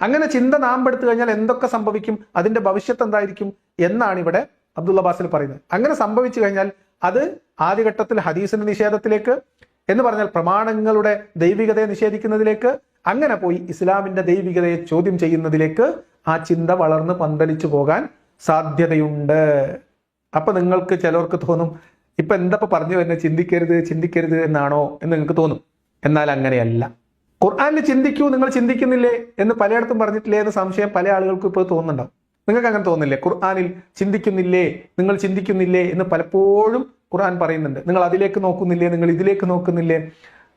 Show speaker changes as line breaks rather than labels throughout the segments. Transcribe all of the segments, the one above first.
അങ്ങനെ ചിന്ത നാം നാമ്പെടുത്തു കഴിഞ്ഞാൽ എന്തൊക്കെ സംഭവിക്കും? അതിന്റെ ഭവിഷ്യത്ത് എന്തായിരിക്കും? എന്നാണ് ഇവിടെ അബ്ദുള്ള ബാസിൽ പറയുന്നത്. അങ്ങനെ സംഭവിച്ചു കഴിഞ്ഞാൽ അത് ആദ്യഘട്ടത്തിൽ ഹദീസിന്റെ നിഷേധത്തിലേക്ക് എന്ന് പറഞ്ഞാൽ പ്രമാണങ്ങളുടെ ദൈവികതയെ നിഷേധിക്കുന്നതിലേക്ക് അങ്ങനെ പോയി ഇസ്ലാമിന്റെ ദൈവികതയെ ചോദ്യം ചെയ്യുന്നതിലേക്ക് ആ ചിന്ത വളർന്ന് പന്തലിച്ചു പോകാൻ സാധ്യതയുണ്ട്. അപ്പൊ നിങ്ങൾക്ക് ചിലർക്ക് തോന്നും ഇപ്പൊ എന്തപ്പോ പറഞ്ഞു വരുന്നത് ചിന്തിക്കരുത് ചിന്തിക്കരുത് എന്നാണോ എന്ന് നിങ്ങൾക്ക് തോന്നും. എന്നാൽ അങ്ങനെയല്ല. ഖുർആാനിൽ ചിന്തിക്കൂ നിങ്ങൾ ചിന്തിക്കുന്നില്ലേ എന്ന് പലയിടത്തും പറഞ്ഞിട്ടില്ലേ എന്ന് സംശയം പല ആളുകൾക്കും ഇപ്പോൾ തോന്നുന്നുണ്ടാവും. നിങ്ങൾക്ക് അങ്ങനെ തോന്നില്ലേ ഖുർആാനിൽ ചിന്തിക്കുന്നില്ലേ നിങ്ങൾ ചിന്തിക്കുന്നില്ലേ എന്ന് പലപ്പോഴും ഖുർആൻ പറയുന്നുണ്ട്. നിങ്ങൾ അതിലേക്ക് നോക്കുന്നില്ലേ നിങ്ങൾ ഇതിലേക്ക് നോക്കുന്നില്ലേ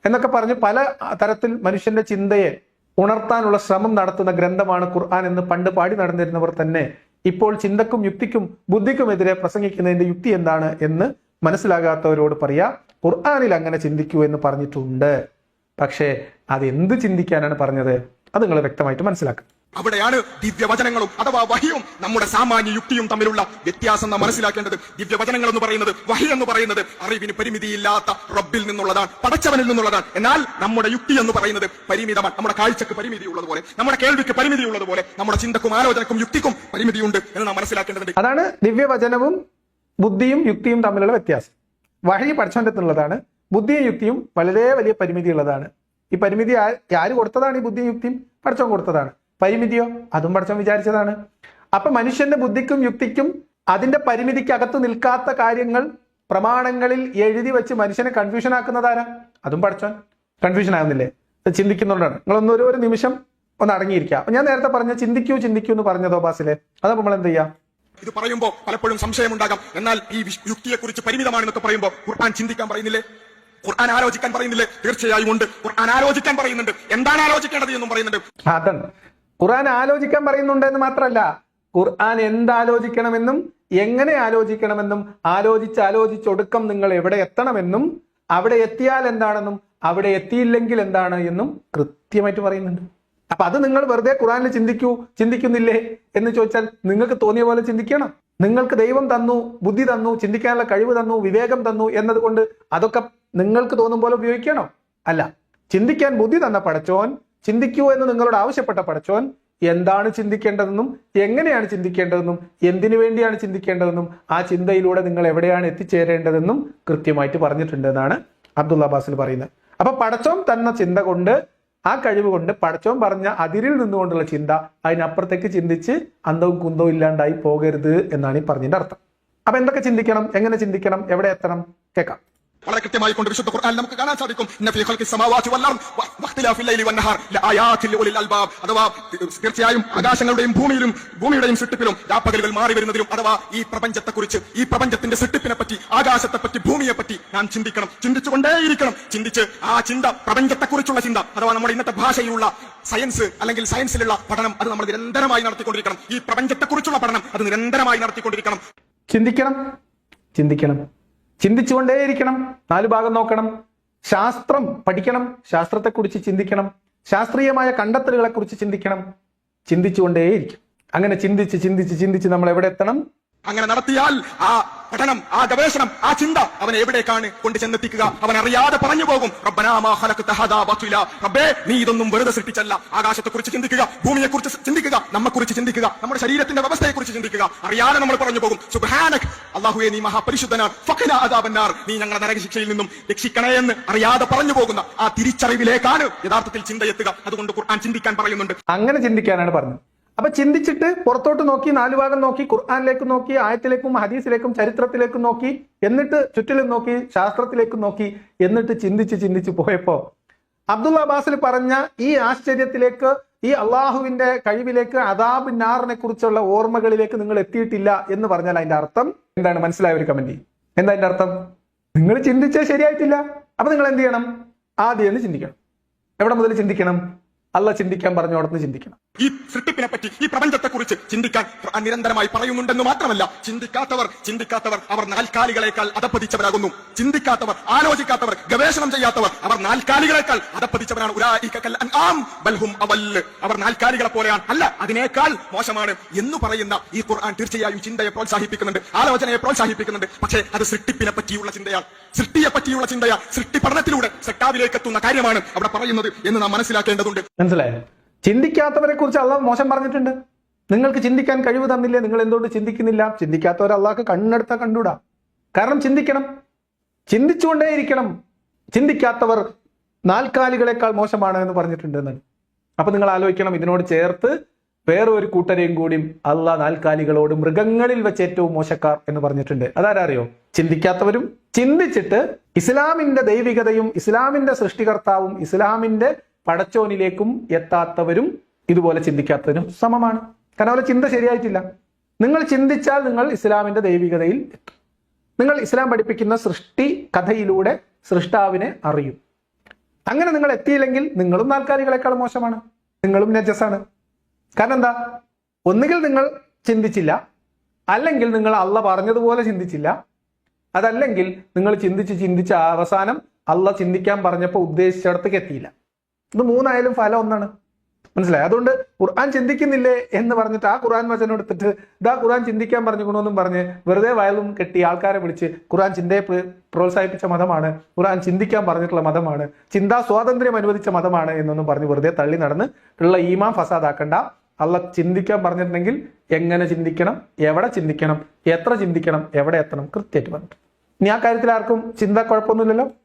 എന്നൊക്കെ പറഞ്ഞ് പല തരത്തിൽ മനുഷ്യന്റെ ചിന്തയെ ഉണർത്താനുള്ള ശ്രമം നടത്തുന്ന ഗ്രന്ഥമാണ് ഖുർആൻ എന്ന് പണ്ട് പാടി നടന്നിരുന്നവർ തന്നെ ഇപ്പോൾ ചിന്തക്കും യുക്തിക്കും ബുദ്ധിക്കുമെതിരെ പ്രസംഗിക്കുന്നതിന്റെ യുക്തി എന്താണ് എന്ന് മനസ്സിലാകാത്തവരോട് പറയാ ഖുർആാനിൽ അങ്ങനെ ചിന്തിക്കൂ എന്ന് പറഞ്ഞിട്ടുണ്ട്. പക്ഷേ അത് എന്ത് ചിന്തിക്കാനാണ് പറഞ്ഞത്? അത് നിങ്ങൾ വ്യക്തമായിട്ട് മനസ്സിലാക്കുക
അവിടെയാണ് ദിവ്യവചനങ്ങളും അഥവാ വഹിയും നമ്മുടെ സാമാന്യ യുക്തിയും തമ്മിലുള്ള വ്യത്യാസം നാം മനസ്സിലാക്കേണ്ടത്. ദിവ്യവചനങ്ങൾ എന്ന് പറയുന്നത് വഹി എന്ന് പറയുന്നത് അറിവിന് പരിമിതിയില്ലാത്ത റബ്ബിൽ നിന്നുള്ളതാണ് പടച്ചവനിൽ നിന്നുള്ളതാണ്. എന്നാൽ നമ്മുടെ യുക്തി എന്ന് പറയുന്നത് പരിമിതമാണ്. നമ്മുടെ കാഴ്ചക്ക് പരിമിതിയുള്ളതുപോലെ നമ്മുടെ കേൾവിക്ക് പരിമിതിയുള്ളതുപോലെ നമ്മുടെ ചിന്തക്കും ആലോചനക്കും യുക്തിക്കും പരിമിതിയുണ്ട് എന്ന് നാം മനസ്സിലാക്കേണ്ടതുണ്ട്.
അതാണ് ദിവ്യവചനവും ബുദ്ധിയും യുക്തിയും തമ്മിലുള്ള വ്യത്യാസം. വഴി പഠിച്ചോന്റെ അടുത്തുള്ളതാണ് ബുദ്ധിയും യുക്തിയും വളരെ വലിയ പരിമിതി ഉള്ളതാണ് ഈ പരിമിതി ആര് കൊടുത്തതാണ് ഈ ബുദ്ധിയും യുക്തിയും പഠിച്ചോൻ കൊടുത്തതാണ്. പരിമിതിയോ? അതും പഠിച്ചോൻ വിചാരിച്ചതാണ്. അപ്പൊ മനുഷ്യന്റെ ബുദ്ധിക്കും യുക്തിക്കും അതിന്റെ പരിമിതിക്ക് അകത്ത് നിൽക്കാത്ത കാര്യങ്ങൾ പ്രമാണങ്ങളിൽ എഴുതി വെച്ച് മനുഷ്യനെ കൺഫ്യൂഷൻ ആക്കുന്നതാരാ? അതും പഠിച്ചോൻ കൺഫ്യൂഷൻ ആകുന്നില്ലേ ചിന്തിക്കുന്നുണ്ടാണ്. നിങ്ങളൊന്ന് ഒരു ഒരു നിമിഷം ഒന്ന് അടങ്ങിയിരിക്കുക. ഞാൻ നേരത്തെ പറഞ്ഞ ചിന്തിക്കൂ ചിന്തിക്കൂ എന്ന് പറഞ്ഞതോ ബാസിലെ? അതപ്പോ നമ്മൾ എന്ത് ചെയ്യാം?
ഇത് പറയുമ്പോൾ പലപ്പോഴും സംശയമുണ്ടാകാം. എന്നാൽ ഈ യുക്തിയെ യുക്തിയെക്കുറിച്ച് പരിമിതമാണെന്നൊക്കെ പറയുമ്പോൾ ഖുർആൻ ചിന്തിക്കാൻ പറയുന്നില്ലേ? ഖുർആൻ ആലോചിക്കാൻ പറയുന്നില്ലേ? തീർച്ചയായും ഉണ്ട്. ഖുർആൻ ആലോചിക്കാൻ പറയുന്നുണ്ട്. എന്താണ് ആലോചിക്കേണ്ടത് എന്നും പറയുന്നുണ്ട്.
അതാണ്. ഖുർആൻ ആലോചിക്കാൻ പറയുന്നുണ്ട് എന്ന് മാത്രമല്ല ഖുർആൻ എന്താലോചിക്കണമെന്നും എങ്ങനെ ആലോചിക്കണമെന്നും ആലോചിച്ച് ആലോചിച്ചൊടുക്കം നിങ്ങൾ എവിടെ എത്തണമെന്നും അവിടെ എത്തിയാൽ എന്താണെന്നും അവിടെ എത്തിയില്ലെങ്കിൽ എന്താണ് എന്നും കൃത്യമായിട്ട് പറയുന്നുണ്ട്. അപ്പൊ അത് നിങ്ങൾ വെറുതെ ഖുറാനിൽ ചിന്തിക്കൂ ചിന്തിക്കുന്നില്ലേ എന്ന് ചോദിച്ചാൽ നിങ്ങൾക്ക് തോന്നിയ പോലെ ചിന്തിക്കണം. നിങ്ങൾക്ക് ദൈവം തന്നു ബുദ്ധി തന്നു ചിന്തിക്കാനുള്ള കഴിവ് തന്നു വിവേകം തന്നു എന്നതുകൊണ്ട് അതൊക്കെ നിങ്ങൾക്ക് തോന്നും പോലെ ഉപയോഗിക്കണോ? അല്ല. ചിന്തിക്കാൻ ബുദ്ധി തന്ന പടച്ചോൻ ചിന്തിക്കൂ എന്ന് നിങ്ങളോട് ആവശ്യപ്പെട്ട പടച്ചോൻ എന്താണ് ചിന്തിക്കേണ്ടതെന്നും എങ്ങനെയാണ് ചിന്തിക്കേണ്ടതെന്നും എന്തിനു വേണ്ടിയാണ് ചിന്തിക്കേണ്ടതെന്നും ആ ചിന്തയിലൂടെ നിങ്ങൾ എവിടെയാണ് എത്തിച്ചേരേണ്ടതെന്നും കൃത്യമായിട്ട് പറഞ്ഞിട്ടുണ്ട് എന്നാണ് അബ്ദുള്ള അബ്ബാസിൽ പറയുന്നത്. അപ്പൊ പടച്ചോൻ തന്ന ചിന്ത കൊണ്ട് ആ കഴിവ് കൊണ്ട് പടച്ചോൻ പറഞ്ഞ അതിരിൽ നിന്നുകൊണ്ടുള്ള ചിന്ത അതിനപ്പുറത്തേക്ക് ചിന്തിച്ച് അന്തവും കുന്തവും ഇല്ലാണ്ടായി പോകരുത് എന്നാണ് ഈ പറഞ്ഞതിന്റെ അർത്ഥം. അപ്പൊ എന്തൊക്കെ ചിന്തിക്കണം? എങ്ങനെ ചിന്തിക്കണം? എവിടെ എത്തണം? കേൾക്കാം.
വളരെ കൃത്യമായി കൊണ്ട് വിശുദ്ധ ഖുർആൻ നമുക്ക് കാണാൻ സാധിക്കും. ഇന്ന ഫീ ഖൽഖി സമാവാതി വൽ അർദ് വഖ്തിലാഫിൽ ലൈലി വൻ നഹാർ ലആയാത്തിൽ ലിഉലിൽ അൽബാബ് അഥവാ തീർച്ചയായും ആകാശങ്ങളുടെയും ഭൂമിയിലും ഭൂമിയുടെയും സൃഷ്ടിപ്പിലും രാപ്പകലുകൾ മാറി വരുന്നതിലും അഥവാ ഈ പ്രപഞ്ചത്തെക്കുറിച്ച് ഈ പ്രപഞ്ചത്തിന്റെ സൃഷ്ടിപ്പിനെ പറ്റി ആകാശത്തെ പറ്റി ഭൂമിയെ പറ്റി നാം ചിന്തിക്കണം. ചിന്തിച്ചുകൊണ്ടേയിരിക്കണം. ചിന്തിച്ച് ആ ചിന്ത പ്രപഞ്ചത്തെക്കുറിച്ചുള്ള ചിന്ത അഥവാ നമ്മുടെ ഇന്നത്തെ ഭാഷയിലുള്ള സയൻസ് അല്ലെങ്കിൽ സയൻസിലുള്ള പഠനം അത് നമ്മൾ നിരന്തരമായി നടത്തിക്കൊണ്ടിരിക്കണം. ഈ പ്രപഞ്ചത്തെക്കുറിച്ചുള്ള പഠനം അത് നിരന്തരമായി നടത്തിക്കൊണ്ടിരിക്കണം.
ചിന്തിക്കണം. ചിന്തിക്കണം. ചിന്തിച്ചുകൊണ്ടേയിരിക്കണം. നാല് ഭാഗം നോക്കണം. ശാസ്ത്രം പഠിക്കണം. ശാസ്ത്രത്തെക്കുറിച്ച് ചിന്തിക്കണം. ശാസ്ത്രീയമായ കണ്ടെത്തലുകളെ കുറിച്ച് ചിന്തിക്കണം. ചിന്തിച്ചുകൊണ്ടേയിരിക്കും. അങ്ങനെ ചിന്തിച്ച് ചിന്തിച്ച് ചിന്തിച്ച് നമ്മൾ എവിടെ എത്തണം?
അങ്ങനെ നടത്തിയാൽ ആ പഠനം ആ ഗവേഷണം ആ ചിന്ത അവൻ എവിടേക്കാണ് കൊണ്ട് ചെന്നെത്തിക്കുക? അവൻ അറിയാതെ പറഞ്ഞു പോകും. റബ്ബേ നീ ഇതൊന്നും വെറുതെ സൃഷ്ടിച്ചല്ല. ആകാശത്തെ കുറിച്ച് ചിന്തിക്കുക ഭൂമിയെ കുറിച്ച് ചിന്തിക്കുക നമ്മെ കുറിച്ച് ചിന്തിക്കുക നമ്മുടെ ശരീരത്തിന്റെ വ്യവസ്ഥയെ കുറിച്ച് ചിന്തിക്കുക. അറിയാതെ നമ്മൾ പറഞ്ഞു പോകും. സുബാനക് അള്ളാഹുയെ നീ മഹാപരിശുദ്ധനാണ്. നീ ഞങ്ങളെ നരകശിക്ഷയിൽ നിന്നും രക്ഷിക്കണേ എന്ന് അറിയാതെ പറഞ്ഞു പോകുന്ന ആ തിരിച്ചറിവിലേക്കാണ് യഥാർത്ഥത്തിൽ ചിന്തയെത്തുക. അതുകൊണ്ട് ഖുർആൻ ചിന്തിക്കാൻ പറയുന്നുണ്ട്.
അങ്ങനെ ചിന്തിക്കാനാണ് പറഞ്ഞത്. അപ്പൊ ചിന്തിച്ചിട്ട് പുറത്തോട്ട് നോക്കി നാലു ഭാഗം നോക്കി ഖുർആാനിലേക്ക് നോക്കി ആയത്തിലേക്കും ഹദീസിലേക്കും ചരിത്രത്തിലേക്കും നോക്കി എന്നിട്ട് ചുറ്റിലും നോക്കി ശാസ്ത്രത്തിലേക്കും നോക്കി എന്നിട്ട് ചിന്തിച്ച് ചിന്തിച്ച് പോയപ്പോ അബ്ദുള്ള അബ്ബാസിൽ പറഞ്ഞ ഈ ആശ്ചര്യത്തിലേക്ക് ഈ അള്ളാഹുവിന്റെ കഴിവിലേക്ക് അതാബ് നാറിനെ കുറിച്ചുള്ള ഓർമ്മകളിലേക്ക് നിങ്ങൾ എത്തിയിട്ടില്ല എന്ന് പറഞ്ഞാൽ അതിന്റെ അർത്ഥം എന്താണ്? മനസ്സിലായ ഒരു കമന്റി എന്താ അതിന്റെ അർത്ഥം? നിങ്ങൾ ചിന്തിച്ചാൽ ശരിയായിട്ടില്ല. അപ്പൊ നിങ്ങൾ എന്ത് ചെയ്യണം? ആദ്യം ചിന്തിക്കണം. എവിടെ മുതൽ ചിന്തിക്കണം? അല്ല ചിന്തിക്കാൻ പറഞ്ഞോടത്ത് ചിന്തിക്കണം.
ഈ സൃഷ്ടിപ്പിനെ പറ്റി ഈ പ്രപഞ്ചത്തെ കുറിച്ച് ചിന്തിക്കാൻ നിരന്തരമായി പറയുന്നുണ്ടെന്ന് മാത്രമല്ല ചിന്തിക്കാത്തവർ ചിന്തിക്കാത്തവർ അവർ നാൽക്കാലികളെക്കാൾ അതപ്പതിച്ചവരാകുന്നു. ചിന്തിക്കാത്തവർ ആലോചിക്കാത്തവർ ഗവേഷണം ചെയ്യാത്തവർ അവർ നാൽക്കാലികളെക്കാൾ അതപ്പതിച്ചവരാണ്. അവർ നാൽക്കാലികളെ പോലെയാണ്. അല്ല അതിനേക്കാൾ മോശമാണ് എന്ന് പറയുന്ന ഈ ഖുർആൻ തീർച്ചയായും ചിന്തയെ പ്രോത്സാഹിപ്പിക്കുന്നുണ്ട് ആലോചനയെ പ്രോത്സാഹിപ്പിക്കുന്നുണ്ട്. പക്ഷേ അത് സൃഷ്ടിപ്പിനെ പറ്റിയുള്ള ചിന്തയാണ്. സൃഷ്ടിയെ പറ്റിയുള്ള ചിന്തയാണ്. സൃഷ്ടി പഠനത്തിലൂടെ സെട്ടാവിലേക്ക് എത്തുന്ന കാര്യമാണ് അവിടെ പറയുന്നത് എന്ന് നാം മനസ്സിലാക്കേണ്ടതുണ്ട്.
മനസ്സിലായോ? ചിന്തിക്കാത്തവരെ കുറിച്ച് അള്ളാഹ് മോശം പറഞ്ഞിട്ടുണ്ട്. നിങ്ങൾക്ക് ചിന്തിക്കാൻ കഴിവ് തന്നില്ലേ? നിങ്ങൾ എന്തുകൊണ്ട് ചിന്തിക്കുന്നില്ല? ചിന്തിക്കാത്തവർ അള്ളാഹ് കണ്ണെടുത്താൽ കണ്ടുകൂടാ കാരണം ചിന്തിക്കണം. ചിന്തിച്ചുകൊണ്ടേയിരിക്കണം ചിന്തിക്കാത്തവർ നാൽക്കാലികളെക്കാൾ മോശമാണ് എന്ന് പറഞ്ഞിട്ടുണ്ട് എന്നാണ്. അപ്പൊ നിങ്ങൾ ആലോചിക്കണം ഇതിനോട് ചേർത്ത് വേറെ ഒരു കൂട്ടരെയും കൂടി അള്ളാഹ് നാൽക്കാലികളോട് മൃഗങ്ങളിൽ വെച്ച് ഏറ്റവും മോശക്കാർ എന്ന് പറഞ്ഞിട്ടുണ്ട്. അതാരറിയോ? ചിന്തിക്കാത്തവരും ചിന്തിച്ചിട്ട് ഇസ്ലാമിന്റെ ദൈവികതയും ഇസ്ലാമിന്റെ സൃഷ്ടികർത്താവും ഇസ്ലാമിന്റെ പടച്ചോനിലേക്കും എത്താത്തവരും ഇതുപോലെ ചിന്തിക്കാത്തവരും സമമാണ്. കാരണം അവരുടെ ചിന്ത ശരിയായിട്ടില്ല. നിങ്ങൾ ചിന്തിച്ചാൽ നിങ്ങൾ ഇസ്ലാമിന്റെ ദൈവികതയിൽ എത്തും. നിങ്ങൾ ഇസ്ലാം പഠിപ്പിക്കുന്ന സൃഷ്ടി കഥയിലൂടെ സൃഷ്ടാവിനെ അറിയും. അങ്ങനെ നിങ്ങൾ എത്തിയില്ലെങ്കിൽ നിങ്ങളും നാൽക്കാലികളെക്കാൾ മോശമാണ്. നിങ്ങളും നജസാണ്. കാരണം എന്താ? ഒന്നുകിൽ നിങ്ങൾ ചിന്തിച്ചില്ല. അല്ലെങ്കിൽ നിങ്ങൾ അള്ള പറഞ്ഞതുപോലെ ചിന്തിച്ചില്ല. അതല്ലെങ്കിൽ നിങ്ങൾ ചിന്തിച്ച് ചിന്തിച്ച അവസാനം അള്ള ചിന്തിക്കാൻ പറഞ്ഞപ്പോൾ ഉദ്ദേശിച്ചിടത്തേക്ക് എത്തിയില്ല. ഇത് മൂന്നായാലും ഫലം ഒന്നാണ്. മനസ്സിലായി? അതുകൊണ്ട് ഖുർആൻ ചിന്തിക്കുന്നില്ലേ എന്ന് പറഞ്ഞിട്ട് ആ ഖുർആൻ വചനം എടുത്തിട്ട് ഇതാ ഖുർആൻ ചിന്തിക്കാൻ പറഞ്ഞുകൊണ്ടെന്നും പറഞ്ഞ് വെറുതെ വയലും കെട്ടി ആൾക്കാരെ വിളിച്ച് ഖുർആൻ ചിന്തയെ പ്ര- പ്രോത്സാഹിപ്പിച്ച മതമാണ് ഖുർആൻ ചിന്തിക്കാൻ പറഞ്ഞിട്ടുള്ള മതമാണ് ചിന്താ സ്വാതന്ത്ര്യം അനുവദിച്ച മതമാണ് എന്നൊന്നും പറഞ്ഞ് വെറുതെ തള്ളി നടന്ന് ഉള്ള ഈമാൻ ഫസാദാക്കണ്ട. അള്ള ചിന്തിക്കാൻ പറഞ്ഞിട്ടുണ്ടെങ്കിൽ എങ്ങനെ ചിന്തിക്കണം എവിടെ ചിന്തിക്കണം എത്ര ചിന്തിക്കണം എവിടെ എത്തണം കൃത്യമായിട്ട് പറഞ്ഞിട്ട് ഇനി ആ കാര്യത്തിൽ ആർക്കും ചിന്ത കുഴപ്പമൊന്നുമില്ലല്ലോ?